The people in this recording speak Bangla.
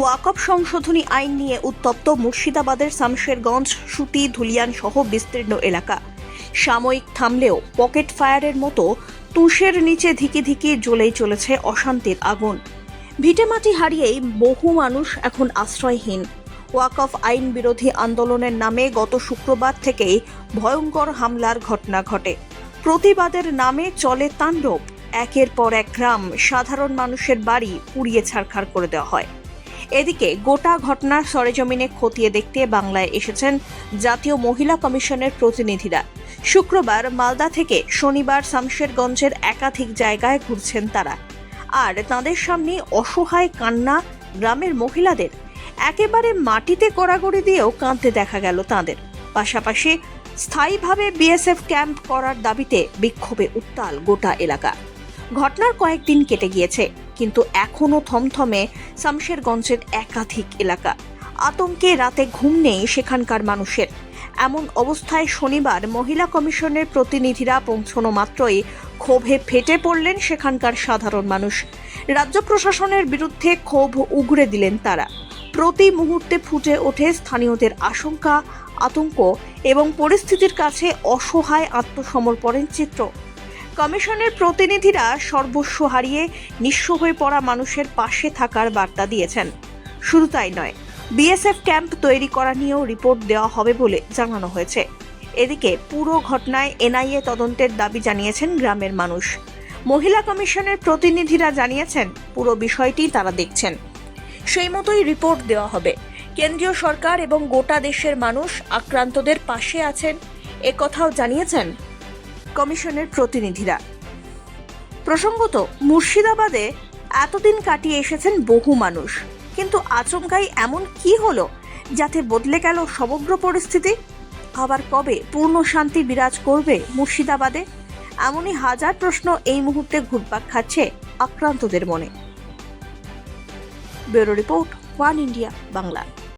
ওয়াকফ সংশোধনী আইন নিয়ে উত্তপ্ত মুর্শিদাবাদের শামশেরগঞ্জ, সুতি, ধুলিয়ান সহ বিস্তীর্ণ এলাকা। সাময়িক থামলেও পকেট ফায়ারের মতো তুষের নিচে ধিকি ধিকি জ্বলেই চলেছে অশান্তির আগুন। ভিটেমাটি হারিয়েই বহু মানুষ এখন আশ্রয়হীন। ওয়াকফ আইন বিরোধী আন্দোলনের নামে গত শুক্রবার থেকেই ভয়ঙ্কর হামলার ঘটনা ঘটে। প্রতিবাদের নামে চলে তাণ্ডব। একের পর এক গ্রাম সাধারণ মানুষের বাড়ি পুড়িয়ে ছাড়খাড় করে দেওয়া হয়। এদিকে গোটা ঘটনার সরেজমিনে খতিয়ে দেখতে বাংলায় এসেছেন জাতীয় মহিলা কমিশনের প্রতিনিধিরা। শুক্রবার মালদা থেকে শনিবার শামশেরগঞ্জের একাধিক জায়গায় ঘুরছেন তারা। আর তাদের সামনে অসহায় কান্না গ্রামের মহিলাদের। একেবারে মাটিতে কড়াগড়ি দিয়েও কাঁদতে দেখা গেল তাদের। পাশাপাশি স্থায়ীভাবে বিএসএফ ক্যাম্প করার দাবিতে বিক্ষোভে উত্তাল গোটা এলাকা। ঘটনার কয়েকদিন কেটে গিয়েছে, কিন্তু এখনও থমথমে শামশেরগঞ্জের একাধিক এলাকা। আতঙ্কে রাতে ঘুম নেই সেখানকার মানুষের। এমন অবস্থায় শনিবার মহিলা কমিশনের প্রতিনিধিরা পৌঁছনো মাত্রই ক্ষোভে ফেটে পড়লেন সেখানকার সাধারণ মানুষ। রাজ্য প্রশাসনের বিরুদ্ধে ক্ষোভ উগরে দিলেন তারা। প্রতি মুহূর্তে ফুটে ওঠে স্থানীয়দের আশঙ্কা, আতঙ্ক এবং পরিস্থিতির কাছে অসহায় আত্মসমর্পণের চিত্র। কমিশনের প্রতিনিধিরা সর্বস্ব হারিয়ে নিঃস্ব হয়ে পড়া মানুষের পাশে থাকার বার্তা দিয়েছেন। শুধু তাই নয়, বিএসএফ ক্যাম্প তৈরি করা নিয়েও রিপোর্ট দেওয়া হবে বলে জানানো হয়েছে। এদিকে পুরো ঘটনায় এনআইএ তদন্তের দাবি জানিয়েছেন গ্রামের মানুষ। মহিলা কমিশনের প্রতিনিধিরা জানিয়েছেন, পুরো বিষয়টি তারা দেখছেন। সেই মতোই রিপোর্ট দেওয়া হবে। কেন্দ্রীয় সরকার এবং গোটা দেশের মানুষ আক্রান্তদের পাশে আছেন। একথাও জানিয়েছেন কমিশনের প্রতিনিধিরা। প্রসঙ্গত, মুর্শিদাবাদে এতদিন কাটিয়ে এসেছেন বহু মানুষ। কিন্তু আচমকাই এমন কি হলো যাতে বদলে গেল সমগ্র পরিস্থিতি? আবার কবে পূর্ণ শান্তি বিরাজ করবে মুর্শিদাবাদে? এমনই হাজার প্রশ্ন এই মুহূর্তে ঘুরপাক খাচ্ছে আক্রান্তদের মনে। Bureau report, One India, Bangla.